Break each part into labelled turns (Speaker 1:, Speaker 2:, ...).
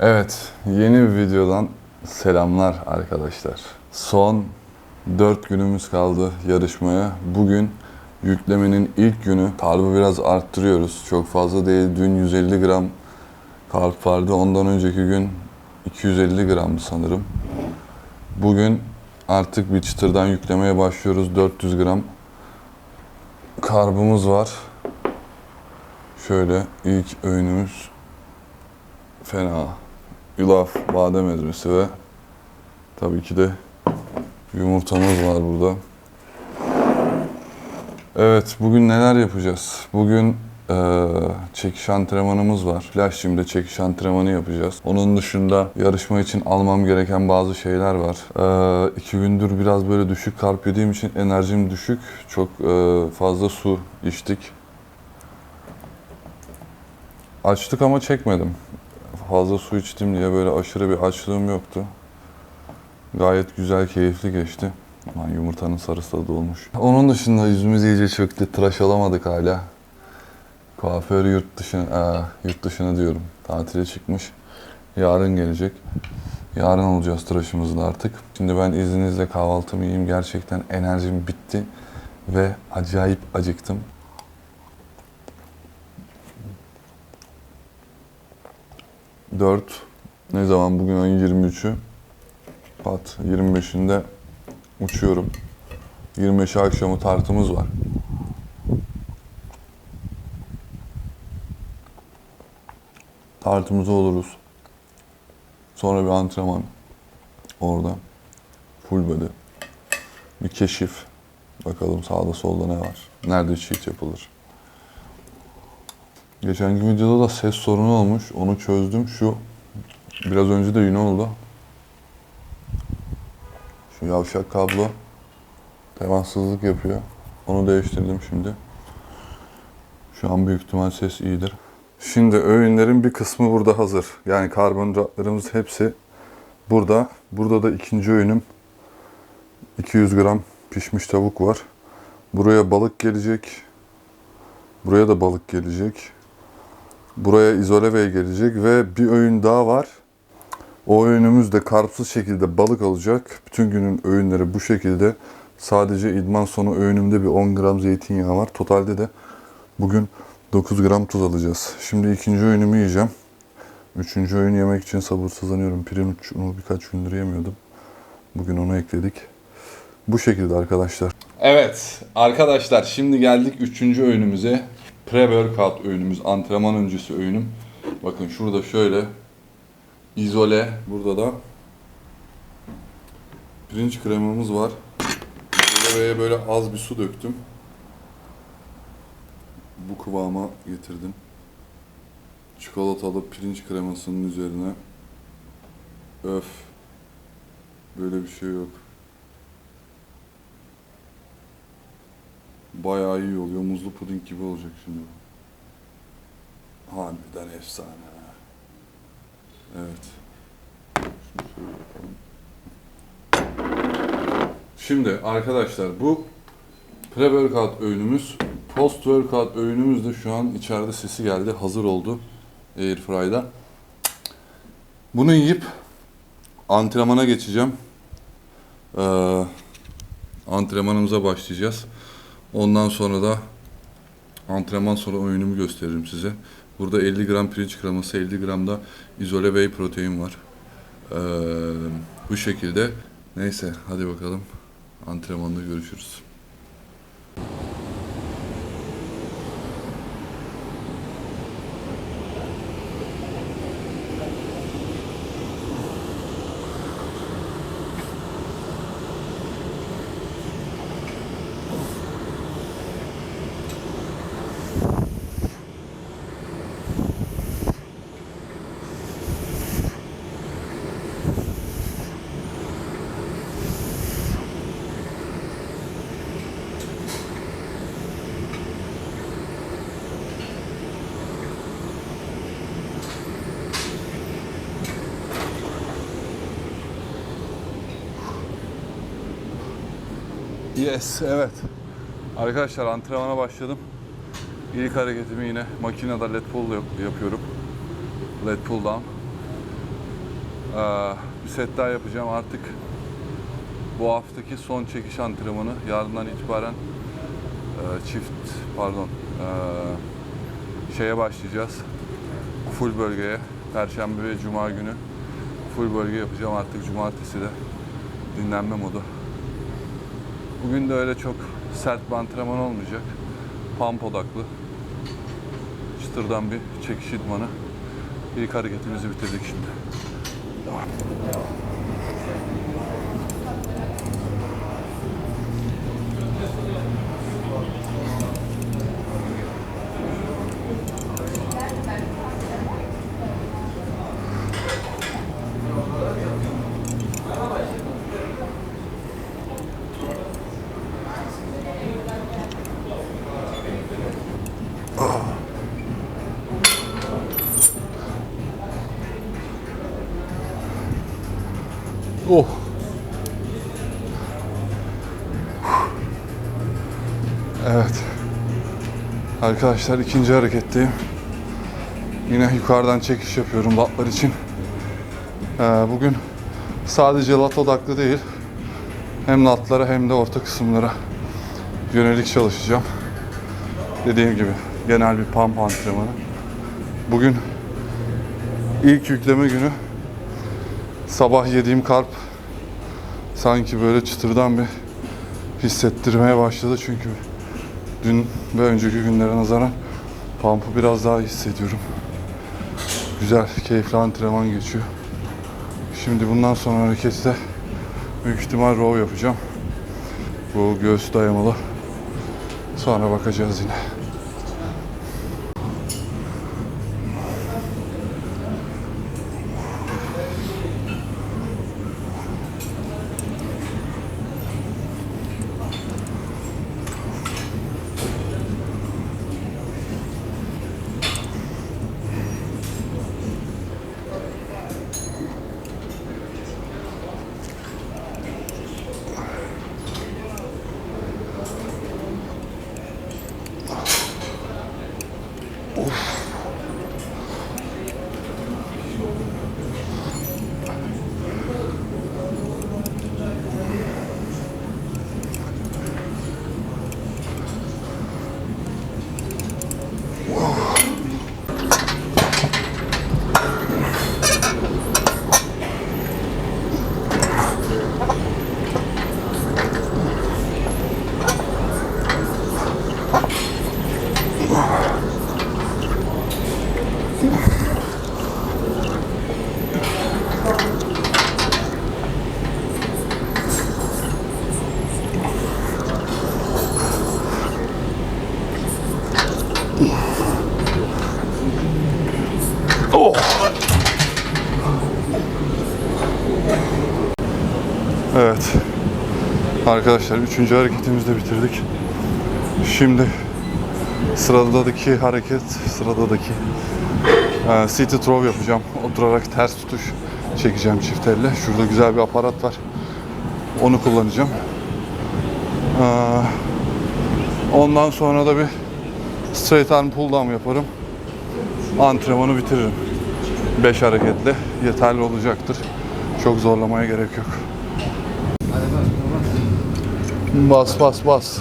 Speaker 1: Evet, yeni bir videodan selamlar arkadaşlar. Son 4 günümüz kaldı yarışmaya. Bugün yüklemenin ilk günü. Karbı biraz arttırıyoruz. Çok fazla değil. Dün 150 gram karp vardı. Ondan önceki gün 250 gramdı sanırım. Bugün artık bir çıtırdan yüklemeye başlıyoruz. 400 gram karbımız var. Şöyle ilk öğünümüz fena yulaf, badem ezmesi ve tabii ki de yumurtamız var burada. Evet, bugün neler yapacağız? Bugün eee, çekiş antrenmanımız var. Flash Gym'de çekiş antrenmanı yapacağız. Onun dışında yarışma için almam gereken bazı şeyler var. Eee iki gündür biraz böyle düşük karp yediğim için enerjim düşük. Çok eee, fazla su içtik. Açtık ama çekmedim fazla su içtim diye böyle aşırı bir açlığım yoktu. Gayet güzel, keyifli geçti. Aman yumurtanın sarısı da dolmuş. Onun dışında yüzümüz iyice çöktü. Tıraş alamadık hala. Kuaför yurt dışına, aa, yurt dışına diyorum. Tatile çıkmış. Yarın gelecek. Yarın olacağız tıraşımızda artık. Şimdi ben izninizle kahvaltımı yiyeyim. Gerçekten enerjim bitti. Ve acayip acıktım. Dört. Ne zaman? Bugün ayın 23'ü. Pat 25'inde uçuyorum. 25 akşamı tartımız var. Tartımıza oluruz. Sonra bir antrenman. Orada. Full body. Bir keşif. Bakalım sağda solda ne var. Nerede cheat yapılır. Geçenki videoda da ses sorunu olmuş. Onu çözdüm. Şu biraz önce de yine oldu. Şu yavşak kablo temassızlık yapıyor. Onu değiştirdim şimdi. Şu an büyük ihtimal ses iyidir. Şimdi öğünlerin bir kısmı burada hazır. Yani karbonhidratlarımız hepsi burada. Burada da ikinci öğünüm 200 gram pişmiş tavuk var. Buraya balık gelecek. Buraya da balık gelecek. Buraya izole whey gelecek ve bir öğün daha var. O öğünümüz de karpsız şekilde balık olacak. Bütün günün öğünleri bu şekilde. Sadece idman sonu öğünümde bir 10 gram zeytinyağı var. Totalde de bugün 9 gram tuz alacağız. Şimdi ikinci öğünümü yiyeceğim. Üçüncü öğün yemek için sabırsızlanıyorum. Pirinç unu birkaç gündür yemiyordum. Bugün onu ekledik. Bu şekilde arkadaşlar. Evet arkadaşlar şimdi geldik üçüncü öğünümüze. Pre-workout öğünümüz, antrenman öncesi öğünüm. Bakın şurada şöyle izole, burada da pirinç kremamız var. İzoleye böyle az bir su döktüm. Bu kıvama getirdim. Çikolatalı pirinç kremasının üzerine. Öf. Böyle bir şey yok. Bayağı iyi oluyor. Muzlu puding gibi olacak şimdi. Harbiden efsane. Evet. Şunu şöyle. Şimdi arkadaşlar bu pre-workout öğünümüz. Post-workout öğünümüz de şu an içeride sesi geldi. Hazır oldu. Airfry'da. Bunu yiyip antrenmana geçeceğim. Ee, antrenmanımıza başlayacağız. Ondan sonra da antrenman sonra öğünümü gösteririm size. Burada 50 gram pirinç kreması, 50 gram da izole whey protein var. Ee, bu şekilde. Neyse hadi bakalım. Antrenmanda görüşürüz. Yes, evet. Arkadaşlar antrenmana başladım. İlk hareketimi yine makinede lat pull yap- yapıyorum. Lat pull down. Ee, bir set daha yapacağım artık. Bu haftaki son çekiş antrenmanı. Yarından itibaren e, çift pardon e, şeye başlayacağız. Full bölgeye. Perşembe ve Cuma günü full bölge yapacağım. Artık Cumartesi de dinlenme modu. Bugün de öyle çok sert bir antrenman olmayacak. Pump odaklı. Çıtırdan bir çekiş idmanı. İlk hareketimizi bitirdik şimdi. Devam. Oh. Evet. Arkadaşlar ikinci hareketteyim. Yine yukarıdan çekiş yapıyorum latlar için. Ee, bugün sadece lat odaklı değil. Hem latlara hem de orta kısımlara yönelik çalışacağım. Dediğim gibi genel bir pump antrenmanı. Bugün ilk yükleme günü sabah yediğim karp sanki böyle çıtırdan bir hissettirmeye başladı çünkü dün ve önceki günlere nazaran pump'ı biraz daha hissediyorum. Güzel, keyifli antrenman geçiyor. Şimdi bundan sonra harekette büyük ihtimal row yapacağım. Bu göğüs dayamalı. Sonra bakacağız yine. Evet. Arkadaşlar üçüncü hareketimizi de bitirdik. Şimdi sıradaki hareket, sıradaki e, seated throw yapacağım. Oturarak ters tutuş çekeceğim çift elle. Şurada güzel bir aparat var. Onu kullanacağım. E, ondan sonra da bir straight arm pull down yaparım. Antrenmanı bitiririm. 5 hareketle yeterli olacaktır. Çok zorlamaya gerek yok. Bas bas bas.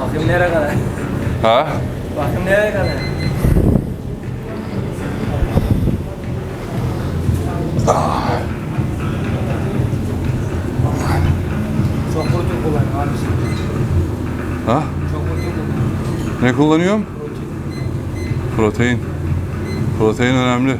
Speaker 2: Bakayım nereye kadar?
Speaker 1: Ha?
Speaker 2: Bakayım nereye kadar? Çok protein kullanıyor abisi.
Speaker 1: Ha?
Speaker 2: Çok protein kullanıyor.
Speaker 1: Ne kullanıyorum?
Speaker 2: Protein.
Speaker 1: Protein. Protein önemli.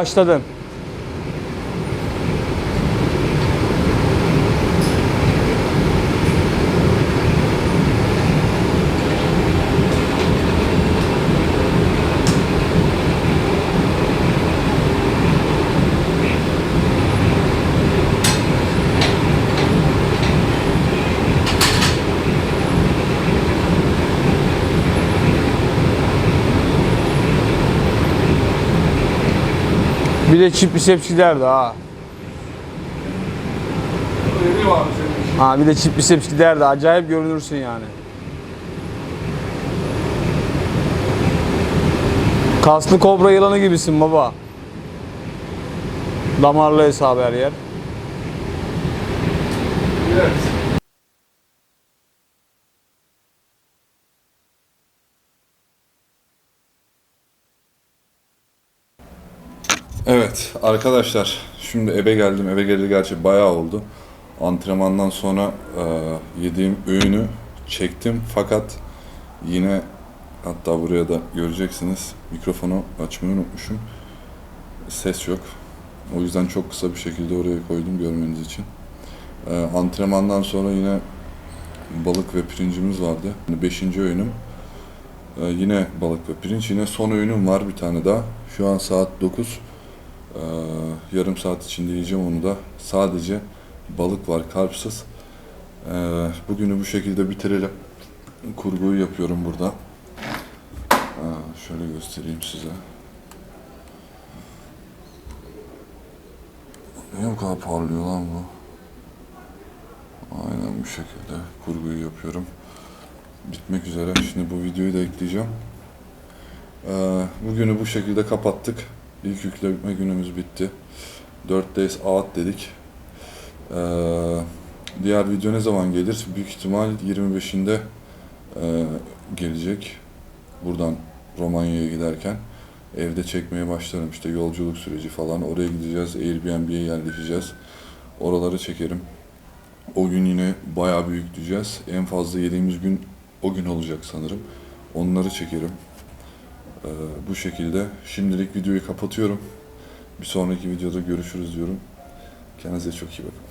Speaker 2: Başladın. Bir de çift bisepsi giderdi ha. Ha bir de çift biceps giderdi. Acayip görünürsün yani. Kaslı kobra yılanı gibisin baba. Damarlı hesabı her yer.
Speaker 1: Evet arkadaşlar şimdi eve geldim. Eve geleli gerçi bayağı oldu. Antrenmandan sonra e, yediğim öğünü çektim fakat yine hatta buraya da göreceksiniz mikrofonu açmayı unutmuşum. Ses yok. O yüzden çok kısa bir şekilde oraya koydum görmeniz için. E, antrenmandan sonra yine balık ve pirincimiz vardı. Beşinci öğünüm. E, yine balık ve pirinç. Yine son öğünüm var bir tane daha. Şu an saat 9. Ee, yarım saat içinde yiyeceğim onu da. Sadece balık var, karpsız. Ee, bugünü bu şekilde bitirelim. Kurguyu yapıyorum burada. Ee, şöyle göstereyim size. Niye bu kadar parlıyor lan bu? Aynen bu şekilde kurguyu yapıyorum. Bitmek üzere. Şimdi bu videoyu da ekleyeceğim. Bugünü bu şekilde kapattık. İlk yükleme günümüz bitti. 4 days out dedik. Ee, diğer video ne zaman gelir? Büyük ihtimal 25'inde e, gelecek. Buradan Romanya'ya giderken evde çekmeye başlarım. İşte yolculuk süreci falan. Oraya gideceğiz. Airbnb'ye yerleşeceğiz. Oraları çekerim. O gün yine bayağı büyükleyeceğiz. En fazla yediğimiz gün o gün olacak sanırım. Onları çekerim. Ee, bu şekilde. Şimdilik videoyu kapatıyorum. Bir sonraki videoda görüşürüz diyorum. Kendinize çok iyi bakın.